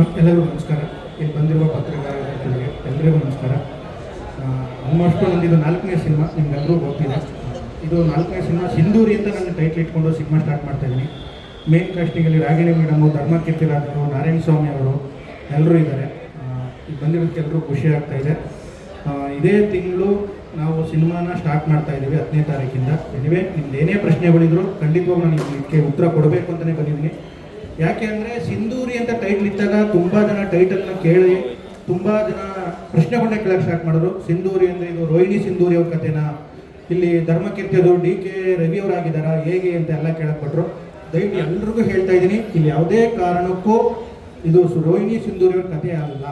ಎಲ್ಲರಿಗೂ ನಮಸ್ಕಾರ. ಇಲ್ಲಿ ಬಂದಿರುವ ಪತ್ರಕಾರ ಎಲ್ಲರಿಗೂ ನಮಸ್ಕಾರ. ಆಲ್ಮೋಸ್ಟ್ ಇದು ನಾಲ್ಕನೇ ಸಿನಿಮಾ ನಿಮ್ಗೆಲ್ಲರೂ ಗೊತ್ತಿದೆ. ಇದು ನಾಲ್ಕನೇ ಸಿನಿಮಾ ಸಿಂಧೂರಿ ಅಂತ ನಾನು ಟೈಟ್ಲ್ ಇಟ್ಕೊಂಡು ಸಿನಿಮಾ ಸ್ಟಾರ್ಟ್ ಮಾಡ್ತಾ ಇದ್ದೀನಿ. ಮೇನ್ ಕಾಸ್ಟಿಂಗಲ್ಲಿ ರಾಗಿಣಿ ಮೇಡಮು ಧರ್ಮ ಕೀರ್ತಿರಾಜರು ನಾರಾಯಣ ಸ್ವಾಮಿ ಅವರು ಎಲ್ಲರೂ ಇದ್ದಾರೆ. ಇಲ್ಲಿ ಬಂದಿರೋದಕ್ಕೆ ಎಲ್ಲರೂ ಖುಷಿ ಆಗ್ತಾ ಇದೆ. ಇದೇ ತಿಂಗಳು ನಾವು ಸಿನಿಮಾನ ಸ್ಟಾರ್ಟ್ ಮಾಡ್ತಾ ಇದ್ದೀವಿ ಹತ್ತನೇ ತಾರೀಕಿಂದ. ಎನಿವೆ ನಿಮ್ದು ಏನೇ ಪ್ರಶ್ನೆಗಳಿದ್ರು ಖಂಡಿತವಾಗ್ಲೂ ನಾನು ಇದಕ್ಕೆ ಉತ್ತರ ಕೊಡಬೇಕು ಅಂತಲೇ ಬಂದಿದ್ದೀನಿ. ಯಾಕೆ ಅಂದರೆ ಸಿಂಧೂರಿ ಅಂತ ಟೈಟ್ಲ್ ಇದ್ದಾಗ ತುಂಬ ಜನ ಟೈಟಲ್ನ ಕೇಳಿ, ತುಂಬ ಜನ ಪ್ರಶ್ನೆಗಳನ್ನ ಕೇಳಕ್ಕೆ ಸ್ಟಾರ್ಟ್ ಮಾಡಿದ್ರು. ಸಿಂಧೂರಿ ಅಂದರೆ ಇದು ರೋಹಿಣಿ ಸಿಂಧೂರಿ ಅವ್ರ ಕಥೆನಾ? ಇಲ್ಲಿ ಧರ್ಮಕೀರ್ತಿಯದು ಡಿ ಕೆ ರವಿ ಅವರಾಗಿದ್ದಾರಾ ಹೇಗೆ ಅಂತ ಎಲ್ಲ ಕೇಳಕ್ಪಟ್ರು ದಯವಿಟ್ಟು ಎಲ್ರಿಗೂ ಹೇಳ್ತಾ ಇದ್ದೀನಿ, ಇಲ್ಲಿ ಯಾವುದೇ ಕಾರಣಕ್ಕೂ ಇದು ರೋಹಿಣಿ ಸಿಂಧೂರಿ ಅವ್ರ ಕಥೆ ಅಲ್ಲ.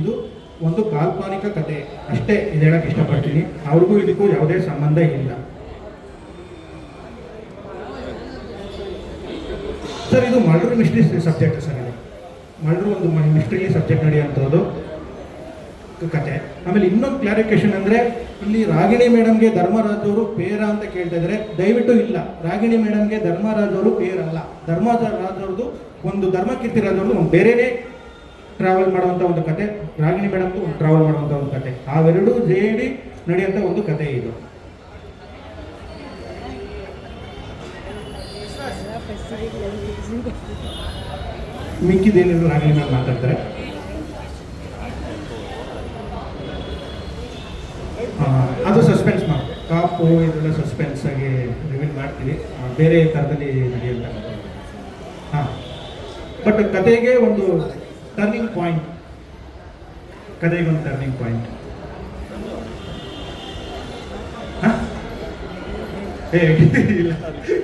ಇದು ಒಂದು ಕಾಲ್ಪನಿಕ ಕತೆ ಅಷ್ಟೇ ಇದು ಹೇಳಕ್ಕೆ ಇಷ್ಟಪಡ್ತೀನಿ. ಅವ್ರಿಗೂ ಇದಕ್ಕೂ ಯಾವುದೇ ಸಂಬಂಧ ಇಲ್ಲ. ಸರ್, ಇದು ಮಲ್ಡ್ರು ಮಿಸ್ಟ್ರಿ ಸಬ್ಜೆಕ್ಟ್ ಸರ್ ಇದು. ಮಲ್ಡ್ರು ಒಂದು ಮಿಸ್ಟ್ರಿ ಸಬ್ಜೆಕ್ಟ್ ನಡೆಯುವಂಥದ್ದು. ಕತೆ. ಆಮೇಲೆ ಇನ್ನೊಂದು ಕ್ಲಾರಿಫಿಕೇಶನ್ ಅಂದರೆ, ಇಲ್ಲಿ ರಾಗಿಣಿ ಮೇಡಮ್ಗೆ ಧರ್ಮರಾಜವರು ಪೇರ ಅಂತ ಕೇಳ್ತಾ ಇದ್ದಾರೆ. ದಯವಿಟ್ಟು ಇಲ್ಲ. ರಾಗಿಣಿ ಮೇಡಮ್ಗೆ ಧರ್ಮರಾಜ್ ಅವರು ಪೇರ್ ಅಲ್ಲ. ಧರ್ಮರಾಜ್ ಅವ್ರದ್ದು ಒಂದು ಧರ್ಮಕೀರ್ತಿ ರಾಜ್ ಅವ್ರದ್ದು ಒಂದು ಬೇರೆನೇ ಟ್ರಾವೆಲ್ ಮಾಡುವಂಥ ಒಂದು ಕತೆ. ರಾಗಿಣಿ ಮೇಡಮ್ದು ಟ್ರಾವೆಲ್ ಮಾಡುವಂಥ ಒಂದು ಕತೆ. ಅವೆರಡೂ ಜೇಡಿ ನಡೆಯುವಂಥ ಒಂದು ಕತೆ ಇದು. ಮಿಕ್ಕಿದೇನಿದ್ರು ರಾಗಿಣಿ ನಾನು ಮಾತಾಡ್ತಾರೆ? ಅದು ಸಸ್ಪೆನ್ಸ್ ಮಾಡಿ. ಕಾಪು ಇದೆಲ್ಲ ಸಸ್ಪೆನ್ಸ್ ಆಗಿ ರಿವೀಲ್ ಮಾಡ್ತೀವಿ. ಬೇರೆ ಥರದಲ್ಲಿ ನಡೆಯುತ್ತೆ. ಹಾಂ. ಬಟ್ ಕತೆಗೆ ಒಂದು ಟರ್ನಿಂಗ್ ಪಾಯಿಂಟ್ ಕತೆಗೆ ಒಂದು ಟರ್ನಿಂಗ್ ಪಾಯಿಂಟ್ ಏ, ಇಲ್ಲ.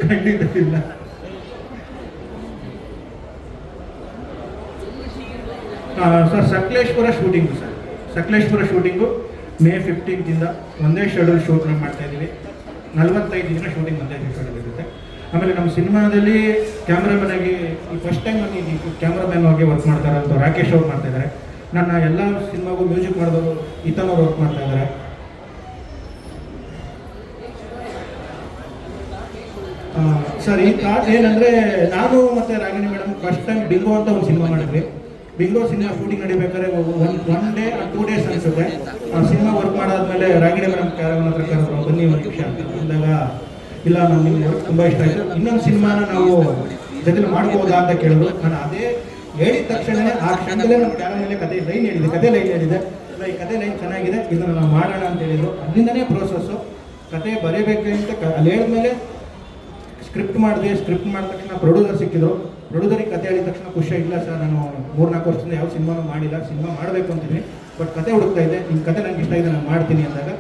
ಖಂಡಿತ ಇಲ್ಲ. Sir Sakleshpur shooting sir. Sakleshpur shooting May ಫಿಫ್ಟೀನ್ತಿಂದ ಒಂದೇ ಶೆಡ್ಯೂಲ್ ಶೂಟ್ ಮಾಡ್ತಾ ಇದ್ದೀವಿ. ನಲವತ್ತೈದು ದಿನ ಶೂಟಿಂಗ್ ಒಂದೇ ಶೆಡ್ಯೂಲ್ ಇರುತ್ತೆ ಆಮೇಲೆ ನಮ್ಮ ಸಿನಿಮಾದಲ್ಲಿ ಕ್ಯಾಮ್ರಾಮನ್ ಆಗಿ ಫಸ್ಟ್ ಟೈಮ್ ನಾನು ಈ ಕ್ಯಾಮ್ರಾಮನ್ ಆಗಿ ವರ್ಕ್ ಮಾಡ್ತಾರೆ ಅಂತ ರಾಕೇಶ್ ಅವ್ರು ಮಾಡ್ತಾ ಇದ್ದಾರೆ. ನನ್ನ ಎಲ್ಲ ಸಿನಿಮಾಗೂ ಮ್ಯೂಸಿಕ್ ಮಾಡಿದವರು ಇತನ ವರ್ಕ್ ಮಾಡ್ತಾ ಇದ್ದಾರೆ. ಸರ್, ಈ ಕಾರ್ಡ್ ಏನಂದ್ರೆ ನಾನು ಮತ್ತೆ Ragini madam first time Dingo ಅಂತ ಒಂದು ಸಿನಿಮಾ ಮಾಡಿದ್ವಿ. Bingo cinema shooting ನಡಿಬೇಕಾದ್ರೆ one one day two days ಅನ್ಸುತ್ತೆ. ಆ ಸಿನಿಮಾ ವರ್ಕ್ ಮಾಡಾದ್ಮೇಲೆ ರಾಗಿಣಿ ಮೇಡಮ್ ಕ್ಯಾರವನ್ ಹತ್ರ ಕರ್ಕೊಂಡು ಬನ್ನಿ ಒಂದು ನಿಮಿಷ ಅಂತ. ಅಂದಾಗ, ಇಲ್ಲ ನಾನು ನಿಮ್ಮ ವರ್ಕ್ ತುಂಬ ಇಷ್ಟ ಆಯಿತು. ಇನ್ನೊಂದು ಸಿನಿಮಾನ ನಾವು ಜೊತೆಲಿ ಮಾಡ್ಬೋದಾ ಅಂತ ಕೇಳಿದ್ರು. ನಾನು ಅದೇ ಹೇಳಿದ ತಕ್ಷಣನೇ ಆ ಕ್ಷಣದಲ್ಲೇ ನಮ್ಮ ಮೇಲೆ ಕತೆ ಲೈನ್ ಹೇಳಿದೆ, ಕತೆ ಲೈನ್ ಹೇಳಿದೆ. ಇಲ್ಲ, ಈ ಕತೆ ಲೈನ್ ಚೆನ್ನಾಗಿದೆ, ಇದನ್ನು ನಾವು ಮಾಡೋಣ ಅಂತ ಹೇಳಿದ್ರು. ಅಲ್ಲಿಂದನೇ ಪ್ರೋಸೆಸ್ಸು ಕತೆ ಬರೀಬೇಕು ಅಂತ ಕ- ಅಲ್ಲಿ ಹೇಳಿದ್ಮೇಲೆ ಸ್ಕ್ರಿಪ್ಟ್ ಮಾಡಿದೆ, ಸ್ಕ್ರಿಪ್ಟ್ ಮಾಡಿದ ತಕ್ಷಣ ಪ್ರೊಡ್ಯೂಸರ್ ಸಿಕ್ಕಿದ್ರು. ಪ್ರೊಡ್ಯೂಸರಿಗೆ ಕತೆ ಹೇಳಿದ ತಕ್ಷಣ ಖುಷಿ, ಇಲ್ಲ ಸರ್, ನಾನು ಮೂರ್ನಾಲ್ಕು ವರ್ಷದಿಂದ ಯಾವ ಸಿನಿಮಾನು ಮಾಡಿಲ್ಲ, ಸಿನಿಮಾ ಮಾಡಬೇಕು ಅಂತೀನಿ ಬಟ್ ಕತೆ ಹುಡುಕ್ತಾ ಇದೆ ನಿಮ್ಮ ಕತೆ ನನಗೆ ಇಷ್ಟ ಇದೆ, ನಾನು ಮಾಡ್ತೀನಿ ಅಂದಾಗ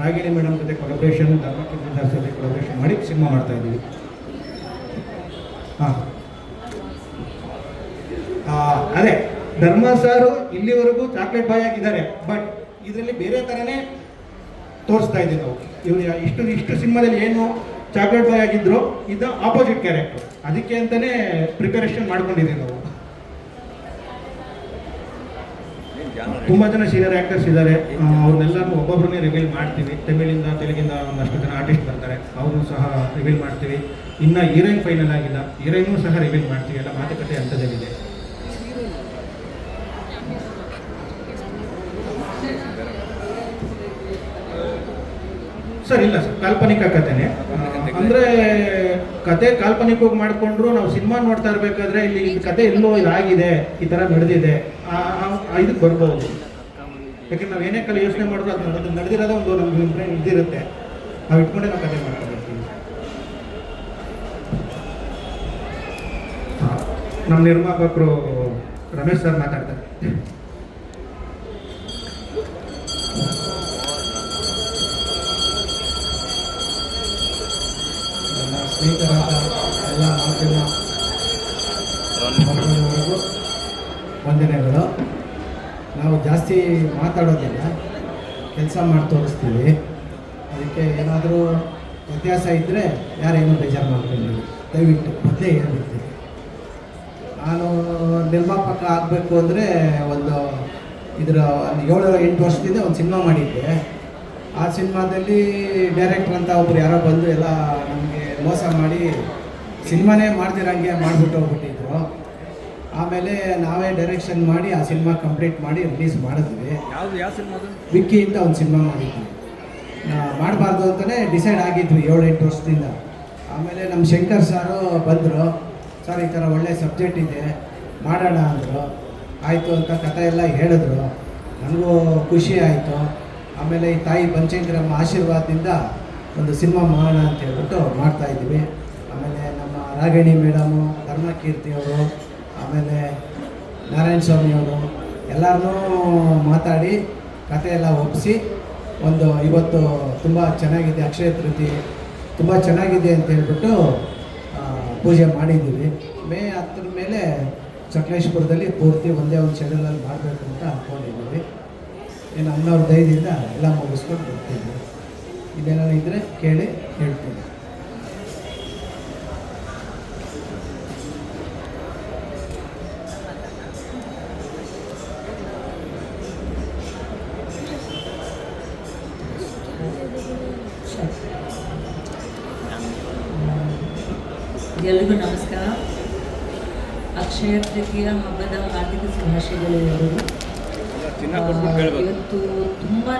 ರಾಗಿಣಿ ಮೇಡಮ್ ಜೊತೆ ಕೊಲಬ್ರೇಷನ್ ಧರ್ಮಕ್ಕೆ ಜೊತೆ ಕೊಲಬ್ರೇಷನ್ ಮಾಡಿ ಸಿನಿಮಾ ಮಾಡ್ತಾ ಇದ್ದೀವಿ. ಹಾಂ. ಅದೇ, ಧರ್ಮ ಸಾರು ಇಲ್ಲಿವರೆಗೂ ಚಾಕ್ಲೇಟ್ ಬಾಯ್ ಆಗಿದ್ದಾರೆ. ಬಟ್ ಇದರಲ್ಲಿ ಬೇರೆ ಥರನೇ ತೋರಿಸ್ತಾ ಇದ್ದೀವಿ ನಾವು. ಇವ್ರು ಇಷ್ಟು ಇಷ್ಟು ಸಿನಿಮಾದಲ್ಲಿ ಏನು ಚಾಕ್ಲೇಟ್ ಬಾಯ್ ಆಗಿದ್ರು, ಇದು ಆಪೋಸಿಟ್ ಕ್ಯಾರೆಕ್ಟರ್ ಅದಕ್ಕೆ ಅಂತಾನೆ ಪ್ರಿಪರೇಷನ್ ಮಾಡ್ಕೊಂಡಿದ್ದೀವಿ ನಾವು. ತುಂಬಾ ಜನ ಸೀನಿಯರ್ ಆಕ್ಟರ್ಸ್ ಇದ್ದಾರೆ. ಅವ್ರನ್ನೆಲ್ಲರೂ ಒಬ್ಬೊಬ್ಬರನ್ನೇ ರಿವೀಲ್ ಮಾಡ್ತೀವಿ. ತಮಿಳಿಂದ, ತೆಲುಗಿಂದ ಒಂದಷ್ಟು ಜನ ಆರ್ಟಿಸ್ಟ್ ಬರ್ತಾರೆ. ಅವರು ಸಹ ರಿವೀಲ್ ಮಾಡ್ತೀವಿ. ಇನ್ನು ಹೀರೋಯಿನ್ ಫೈನಲ್ ಆಗಿಲ್ಲ. ಹೀರೋಯಿನ್ ಸಹ ರಿವೀಲ್ ಮಾಡ್ತೀವಿ. ಎಲ್ಲ ಮಾತುಕತೆ ಹಂತದಲ್ಲಿದೆ. ಸರ್ ಇಲ್ಲ ಸರ್ ಕಾಲ್ಪನಿಕ ಕಥೆನೆ ಅಂದರೆ ಕತೆ ಕಾಲ್ಪನಿಕವಾಗಿ ಮಾಡಿಕೊಂಡ್ರು ನಾವು ಸಿನಿಮಾ ನೋಡ್ತಾ ಇರ್ಬೇಕಾದ್ರೆ ಇಲ್ಲಿ ಕತೆ ಎಲ್ಲೋ ಇದಾಗಿದೆ ಈ ತರ ನಡೆದಿದೆ. ಇದಕ್ಕೆ ಬರ್ಬೋದು. ಯಾಕಂದ್ರೆ ನಾವು ಏನೇ ಕಲಿ ಯೋಚನೆ ಮಾಡಿದ್ರು ಅದು ಅದು ನಡೆದಿರೋದೇ ಒಂದು ನಮ್ಗೆ ಇಂಪ್ರೆಂಟ್ ಇದಿರುತ್ತೆ ನಾವು ಇಟ್ಕೊಂಡೆ ನಾವು ಕತೆ ಆ, ನಮ್ಮ ನಿರ್ಮಾಪಕರು ರಮೇಶ್ ಸರ್ ಮಾತಾಡ್ತಾರೆ ನನ್ನ ಸ್ನೇಹಿತರಾದ ಎಲ್ಲ ಮಾಧ್ಯಮ ವಂದನೆಗಳು. ನಾವು ಜಾಸ್ತಿ ಮಾತಾಡೋದಿಲ್ಲ ಕೆಲಸ ಮಾಡಿ ತೋರಿಸ್ತೀವಿ. ಅದಕ್ಕೆ ಏನಾದರೂ ವ್ಯತ್ಯಾಸ ಇದ್ದರೆ ಯಾರೇನು ಬೇಜಾರು ಮಾಡ್ಕೊಂಡಿಲ್ಲ ದಯವಿಟ್ಟು ಮೊದಲೇ ಹೇಳ್ಬಿಡ್ತೀನಿ ನಾನು ನಿರ್ಮಾಪಕ ಆಗಬೇಕು ಅಂದರೆ ಒಂದು ಇದರ ಏಳು ಎಂಟು ವರ್ಷದಿಂದ ಒಂದು ಸಿನಿಮಾ ಮಾಡಿದ್ದೆ. ಆ ಸಿನಿಮಾದಲ್ಲಿ ಡೈರೆಕ್ಟ್ರ್ ಅಂತ ಒಬ್ರು ಯಾರೋ ಬಂದು ಎಲ್ಲ ಮೋಸ ಮಾಡಿ ಸಿನಿಮಾನೇ ಮಾಡ್ದಿರಂಗೆ ಮಾಡಿಬಿಟ್ಟು ಹೋಗ್ಬಿಟ್ಟಿದ್ರು. ಆಮೇಲೆ ನಾವೇ ಡೈರೆಕ್ಷನ್ ಮಾಡಿ ಆ ಸಿನಿಮಾ ಕಂಪ್ಲೀಟ್ ಮಾಡಿ ರಿಲೀಸ್ ಮಾಡಿದ್ವಿ. ಯಾವ್ದು ಯಾವ ಸಿನಿಮಾ ವಿಕ್ಕಿ ಅಂತ ಒಂದು ಸಿನಿಮಾ ಮಾಡಿದ್ವಿ. ಮಾಡಬಾರ್ದು ಅಂತಲೇ ಡಿಸೈಡ್ ಆಗಿದ್ವಿ ಏಳೆಂಟು ವರ್ಷದಿಂದ. ಆಮೇಲೆ ನಮ್ಮ ಶಂಕರ್ ಸಾರು ಬಂದರು. ಸರ್ ಈ ಥರ ಒಳ್ಳೆ ಸಬ್ಜೆಕ್ಟ್ ಇದೆ ಮಾಡೋಣ ಅಂದರು. ಆಯಿತು ಅಂತ ಕಥೆ ಎಲ್ಲ ಹೇಳಿದ್ರು. ನನಗೂ ಖುಷಿ ಆಯಿತು. ಆಮೇಲೆ ಈ ತಾಯಿ ಪಂಚೇಂದ್ರಮ್ಮ ಆಶೀರ್ವಾದದಿಂದ ಒಂದು ಸಿನಿಮಾ ಮಾಡೋಣ ಅಂತ ಹೇಳ್ಬಿಟ್ಟು ಮಾಡ್ತಾಯಿದ್ವಿ ಆಮೇಲೆ ನಮ್ಮ ರಾಗಿಣಿ ಮೇಡಮು ಧರ್ಮಕೀರ್ತಿ ಅವರು, ಆಮೇಲೆ ನಾರಾಯಣ ಸ್ವಾಮಿ ಅವರು ಎಲ್ಲರನ್ನೂ ಮಾತಾಡಿ ಕತೆ ಎಲ್ಲ ಒಪ್ಪಿಸಿ ಒಂದು ಇವತ್ತು ತುಂಬ ಚೆನ್ನಾಗಿದೆ, ಅಕ್ಷಯ ತೃತಿ ತುಂಬ ಚೆನ್ನಾಗಿದೆ ಅಂತ ಹೇಳ್ಬಿಟ್ಟು ಪೂಜೆ ಮಾಡಿದ್ದೀವಿ. ಮೇ ಹತ್ತರ ಮೇಲೆ ಸಕಲೇಶ್ಪುರದಲ್ಲಿ ಪೂರ್ತಿ ಒಂದೇ ಒಂದು ಶೆಡ್ಯೂಲಲ್ಲಿ ಮಾಡಬೇಕು ಅಂತ ಅಂದ್ಕೊಂಡಿದ್ದೀವಿ ಏನು ಅನ್ನೋರ ದಯದಿಂದ ಎಲ್ಲ ಮುಗಿಸ್ಕೊಂಡು ಬರ್ತೀವಿ. ಇದೇನಾದ್ರು ಇದ್ದರೆ ಕೇಳಿ ಹೇಳ್ತೀನಿ. ಎಲ್ರಿಗೂ ನಮಸ್ಕಾರ. ಅಕ್ಷಯ ತೃತೀಯ ಹಬ್ಬದ ಹಾರ್ದಿಕ ಶುಭಾಶಯಗಳು ಎಲ್ಲರಿಗೂ ಚಿನ್ನ ಆ, ಕೊಟ್ಬಿಟ್ಟು ಹೇಳ್ಬೋದು ಇವತ್ತು ತುಂಬಾ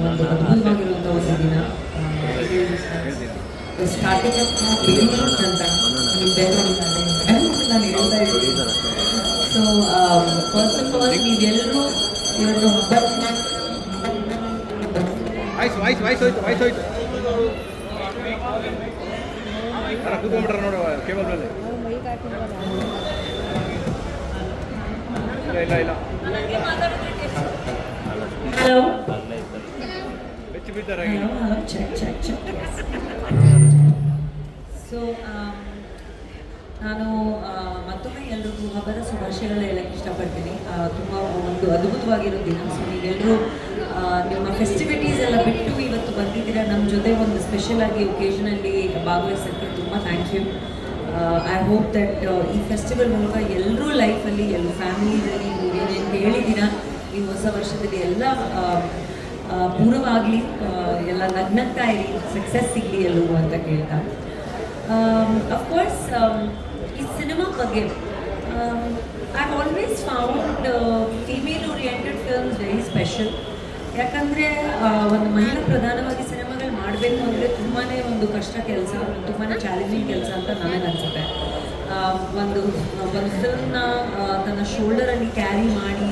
ಒಂದು ಅದ್ಭುತವಾಗಿರುವಂಥ ಒಂದು ದಿನ. ಸ್ಟಾರ್ಟಿಂಗ್ ಅಂತ ನಾನು ಹೇಳ್ತಾ ಇದ್ದೀನಿ ಸೊ ಫಸ್ಟ್ ಆಫ್ ಆಲ್ ನೀವೆಲ್ಲರೂ ಇವತ್ತು ಹಬ್ಬ ಹೋಯ್ತು ಯಾರ ಕೂತ್ಕೊಂಡ್ಬಿಟ್ರ ಕೇಬಲ್ ಮೇಲೆ ಇಲ್ಲ ಇಲ್ಲ. ಹಲೋ. ಬೆಚ್ಚಿ ಬಿದ್ದಾರೆ. ಸೊ ನಾನು ಆ, ಮತ್ತೊಮ್ಮೆ ಎಲ್ರಿಗೂ ಹಬ್ಬದ ಶುಭಾಶಯಗಳು ಹೇಳಕ್ಕೆ ಇಷ್ಟಪಡ್ತೀನಿ. ತುಂಬ ಒಂದು ಅದ್ಭುತವಾಗಿರೋ ದಿನ. ಸೊ ನೀವೆಲ್ಲರೂ ನಿಮ್ಮ ಫೆಸ್ಟಿವಿಟೀಸ್ ಎಲ್ಲ ಬಿಟ್ಟು ಇವತ್ತು ಬಂದಿದ್ದೀರಾ? ನಮ್ಮ ಜೊತೆ ಒಂದು ಸ್ಪೆಷಲ್ ಆಗಿ ಒಕೇಶನಲ್ಲಿ ಭಾಗವಹಿಸೋಕ್ಕೆ ತುಂಬ thank you I hope that ಈ ಫೆಸ್ಟಿವಲ್ ಮೂಲಕ ಎಲ್ಲರೂ ಲೈಫಲ್ಲಿ ಎಲ್ಲ ಏನೇನು ಹೇಳಿದ್ದೀರಾ ಈ ಹೊಸ ವರ್ಷದಲ್ಲಿ ಎಲ್ಲ ಪೂರ್ಣವಾಗಲಿ ಎಲ್ಲ ನಗ್ನಗ್ತಾ ಇರಿ ಸಕ್ಸಸ್ ಸಿಗಲಿ ಎಲ್ಲರೂ ಅಂತ ಕೇಳ್ತಾ. ಅಫ್ಕೋರ್ಸ್ ಈ ಸಿನಿಮಾ ಬಗ್ಗೆ I always found female oriented films very special ಯಾಕಂದರೆ ಒಂದು ಮಹಿಳಾ ಪ್ರಧಾನವಾಗಿ ಸಿನಿಮಾಗಳು ಮಾಡಬೇಕು ಅಂದರೆ ತುಂಬಾ ಒಂದು ಕಷ್ಟ ಕೆಲಸ ತುಂಬಾ ಚಾಲೆಂಜಿಂಗ್ ಕೆಲಸ ಅಂತ ನನಗೆ ಅನಿಸುತ್ತೆ ಒಂದು ಒಂದು ಫಿಲ್ಮ್ನ ತನ್ನ ಶೋಲ್ಡರಲ್ಲಿ ಕ್ಯಾರಿ ಮಾಡಿ,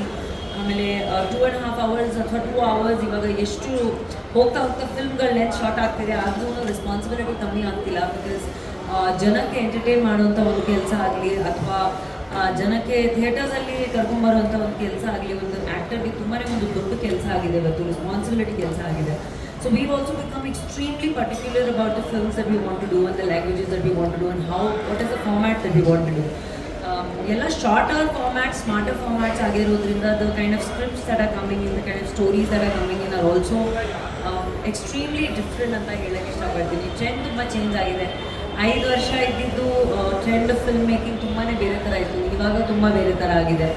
ಆಮೇಲೆ ಟೂ ಆ್ಯಂಡ್ ಹಾಫ್ ಅವರ್ಸ್ ಅಥವಾ ಟೂ ಅವರ್ಸ್ ಇವಾಗ ಎಷ್ಟು ಹೋಗ್ತಾ ಹೋಗ್ತಾ ಫಿಲ್ಮ್ಗಳು ಲೆಂತ್ ಶಾರ್ಟ್ ಆಗ್ತಿದೆ ಆದ್ರೂ ರೆಸ್ಪಾನ್ಸಿಬಿಲಿಟಿ ಕಮ್ಮಿ ಆಗ್ತಿಲ್ಲ ಬಿಕಾಸ್ ಜನಕ್ಕೆ ಎಂಟರ್ಟೈನ್ ಮಾಡುವಂಥ ಒಂದು ಕೆಲಸ ಆಗಲಿ ಅಥವಾ ಜನಕ್ಕೆ ಥಿಯೇಟರ್ಸಲ್ಲಿ ಕರ್ಕೊಂಬರುವಂಥ ಒಂದು ಕೆಲಸ ಆಗಲಿ, ಒಂದು ಆ್ಯಕ್ಟರ್ಗೆ ತುಂಬಾ ಒಂದು ದೊಡ್ಡ ಕೆಲಸ ಆಗಿದೆ ಇವತ್ತು ರೆಸ್ಪಾನ್ಸಿಬಿಲಿಟಿ ಕೆಲಸ ಆಗಿದೆ. So we also become extremely particular about the films that we want to do and the languages that we want to do and how, what is the format that we want to do. ಎಲ್ಲ shorter format smarter formats ಆಗಿರೋದ್ರಿಂದ the kind of scripts that are coming in the kind of stories that are coming in are also extremely different ಅಂತ ಹೇಳಕ್ಕೆ ಇಷ್ಟಪಡ್ತೀನಿ. Trend ತುಂಬ change ಆಗಿದೆ. ಐದು ವರ್ಷ ಇದ್ದಿದ್ದು ಟ್ರೆಂಡ್ ಫಿಲ್ಮ್ ಮೇಕಿಂಗ್ ತುಂಬಾ ಬೇರೆ ಥರ ಇತ್ತು. ಇವಾಗ ತುಂಬ ಬೇರೆ ಥರ ಆಗಿದೆ.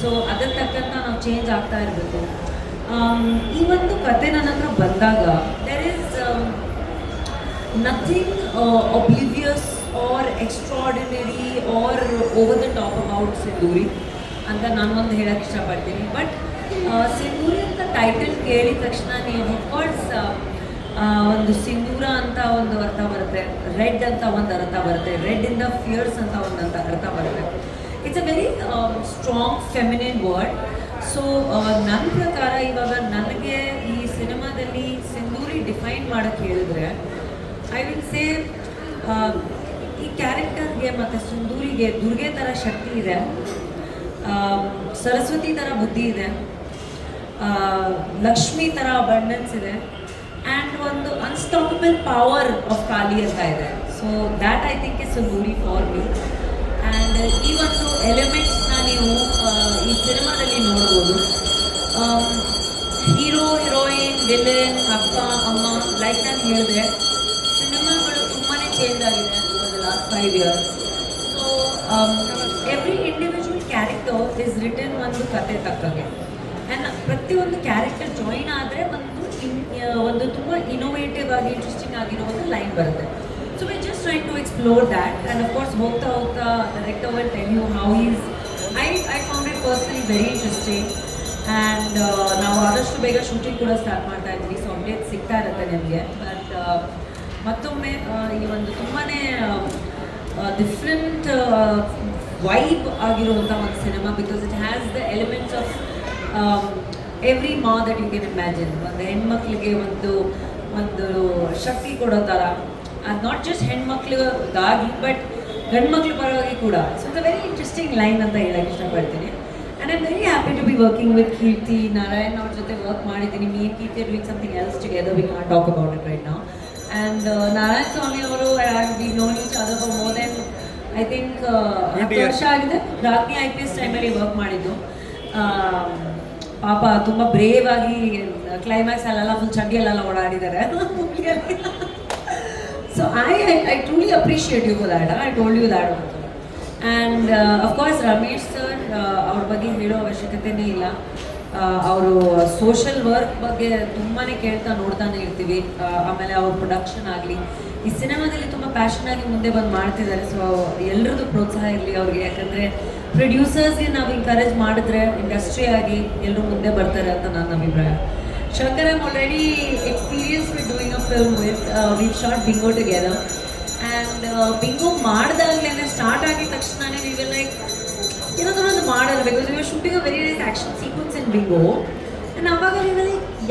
ಸೊ ಅದರ ತಕ್ಕಂಥ ನಾವು ಚೇಂಜ್ ಆಗ್ತಾ ಇರಬೇಕು. ಈ ಒಂದು ಕತೆ ನನ್ನ ಹತ್ರ ಬಂದಾಗ there is nothing oblivious or extraordinary or over the top about Sindhuri ಅಂತ ನಾನು ಒಂದು ಹೇಳಕ್ಕೆ ಇಷ್ಟಪಡ್ತೀನಿ. ಬಟ್ ಸಿಂಧೂರಿ ಅಂತ ಟೈಟಲ್ ಕೇಳಿದ ತಕ್ಷಣ ನೀವು ಅಫ್ಕೋರ್ಸ್ ಒಂದು ಸಿಂಧೂರ ಅಂತ ಒಂದು ಅರ್ಥ ಬರುತ್ತೆ. ರೆಡ್ ಅಂತ ಒಂದು ಅರ್ಥ ಬರುತ್ತೆ. ರೆಡ್ ಇಂದ ಫಿಯರ್ಸ್ ಅಂತ ಒಂದು ಅಂತ ಅರ್ಥ ಬರುತ್ತೆ. It's a very strong feminine word so ನನ್ನ ಪ್ರಕಾರ ಇವಾಗ ನನಗೆ ಈ ಸಿನಿಮಾದಲ್ಲಿ ಸಿಂಧೂರಿ ಡಿಫೈನ್ ಮಾಡೋಕ್ಕೆ ಹೇಳಿದ್ರೆ ಐ ವಿಲ್ ಸೇ ಈ ಕ್ಯಾರೆಕ್ಟರ್ಗೆ ಮತ್ತು ಸುಂದೂರಿಗೆ ದುರ್ಗೆ ಥರ ಶಕ್ತಿ ಇದೆ. ಆ, ಸರಸ್ವತಿ ಥರ ಬುದ್ಧಿ ಇದೆ. ಆ, ಲಕ್ಷ್ಮಿ ಥರ ಅಬಂಡೆನ್ಸ್ ಇದೆ. ಆ್ಯಂಡ್ ಒಂದು ಅನ್ಸ್ಟಾಪಬಲ್ ಪವರ್ ಆಫ್ ಕಾಲಿ ಅಂತ ಇದೆ. So that I think is Sindhuri for me and ಈ ಒಂದು ಎಲಿಮೆಂಟ್ಸ್ನ ನೀವು ಆ, ಈ ಸಿನಿಮಾದಲ್ಲಿ ನೋಡ್ಬೋದು. ಹೀರೋ ಹೀರೋಯಿನ್ ವಿಲನ್ ಅಪ್ಪ ಅಮ್ಮ ಲೈಕ್ ನಾನು ಹೇಳಿದೆ. ಸಿನಿಮಾಗಳು ತುಂಬಾ ಚೇಂಜ್ ಆಗಿದೆ last five years so every individual character is return ಒಂದು ಕತೆ ತಕ್ಕಂಗೆ. ಆ್ಯಂಡ್ ಪ್ರತಿಯೊಂದು ಕ್ಯಾರೆಕ್ಟರ್ ಜಾಯಿನ್ ಆದರೆ ಒಂದು ಇನ್ ಒಂದು ತುಂಬ ಇನೋವೇಟಿವ್ ಆಗಿ ಇಂಟ್ರೆಸ್ಟಿಂಗ್ ಆಗಿರೋ ಒಂದು ಲೈನ್ ಬರುತ್ತೆ. So we just try to explore that and of course ಹೋಗ್ತಾ ಹೋಗ್ತಾ director will tell you how I I found it personally very interesting, and uh, ನಾವು ಆದಷ್ಟು ಬೇಗ ಶೂಟಿಂಗ್ ಕೂಡ ಸ್ಟಾರ್ಟ್ ಮಾಡ್ತಾ ಇದ್ವಿ. ಸೊ ಅಪ್ಡೇಟ್ ಸಿಗ್ತಾ ಇರುತ್ತೆ ನಿಮಗೆ. ಬಟ್ ಮತ್ತೊಮ್ಮೆ ಈ ಒಂದು ತುಂಬಾ ಡಿಫ್ರೆಂಟ್ ವೈಬ್ ಆಗಿರುವಂಥ ಒಂದು cinema because it has the elements of every ma that you can imagine ಒಂದು ಹೆಣ್ಮಕ್ಳಿಗೆ ಒಂದು ಒಂದು ಶಕ್ತಿ ಕೊಡೋ ಥರ ಆ್ಯಂಡ್ ನಾಟ್ ಜಸ್ಟ್ ಹೆಣ್ಮಕ್ಳಿಗಾಗಿ ಬಟ್ ಗಂಡ್ಮಕ್ಳ ಪರವಾಗಿ ಕೂಡ. So it's a very interesting line ಅಂತ ಹೇಳಕ್ಕೆ ಇಷ್ಟಪಡ್ತೀನಿ. And I'm very happy to be working with Keerthi Narayan ಅವ್ರ ಜೊತೆ ವರ್ಕ್ ಮಾಡಿದ್ದೀನಿ. Me Keerthi doing something else together we can talk about it right ನಾವು ಆ್ಯಂಡ್ ನಾರಾಯಣ ಸ್ವಾಮಿ ಅವರು we known each other for more than I think ಹತ್ತು. ವರ್ಷ ಆಗಿದೆ. ರಾಜ್ಞಿ I P S ಟೈಮಲ್ಲಿ ವರ್ಕ್ ಮಾಡಿದ್ದು. ಆ, ಪಾಪ ತುಂಬ ಬ್ರೇವ್ ಆಗಿ ಕ್ಲೈಮ್ಯಾಕ್ಸ್ ಅಲ್ಲೆಲ್ಲ ಫುಲ್ ಚಡ್ಡಿಯಲ್ಲೆಲ್ಲ ಓಡಾಡಿದ್ದಾರೆ. So I I truly appreciate you that I told you that and of course Ramesh sir ಅವ್ರ ಬಗ್ಗೆ ಹೇಳೋ ಅವಶ್ಯಕತೆನೇ ಇಲ್ಲ. ಅವರು ಸೋಷಲ್ ವರ್ಕ್ ಬಗ್ಗೆ ತುಂಬಾ ಕೇಳ್ತಾ ನೋಡ್ತಾನೆ ಇರ್ತೀವಿ. ಆಮೇಲೆ ಅವ್ರ ಪ್ರೊಡಕ್ಷನ್ ಆಗಲಿ, ಈ ಸಿನಿಮಾದಲ್ಲಿ ತುಂಬ ಪ್ಯಾಷನ್ ಆಗಿ ಮುಂದೆ ಬಂದು ಮಾಡ್ತಿದ್ದಾರೆ ಸೊ ಎಲ್ರದ್ದು ಪ್ರೋತ್ಸಾಹ ಇರಲಿ ಅವ್ರಿಗೆ. ಯಾಕಂದರೆ ಪ್ರೊಡ್ಯೂಸರ್ಸ್ಗೆ ನಾವು ಎಂಕರೇಜ್ ಮಾಡಿದ್ರೆ ಇಂಡಸ್ಟ್ರಿ ಆಗಿ ಎಲ್ಲರೂ ಮುಂದೆ ಬರ್ತಾರೆ ಅಂತ ನನ್ನ ಅಭಿಪ್ರಾಯ. Shankar I'm already experience with doing a film with we short Bingo together and Bingo ಮಾಡಿದಾಗಲೇ start ಆಗಿದ ತಕ್ಷಣನೇ ವಿಲ್ ಲೈಕ್ ಏನಾದರೂ ಒಂದು ಮಾಡಲ್ಲ because shooting a very nice action sequence in Bingo and ಅವಾಗ ನೀವು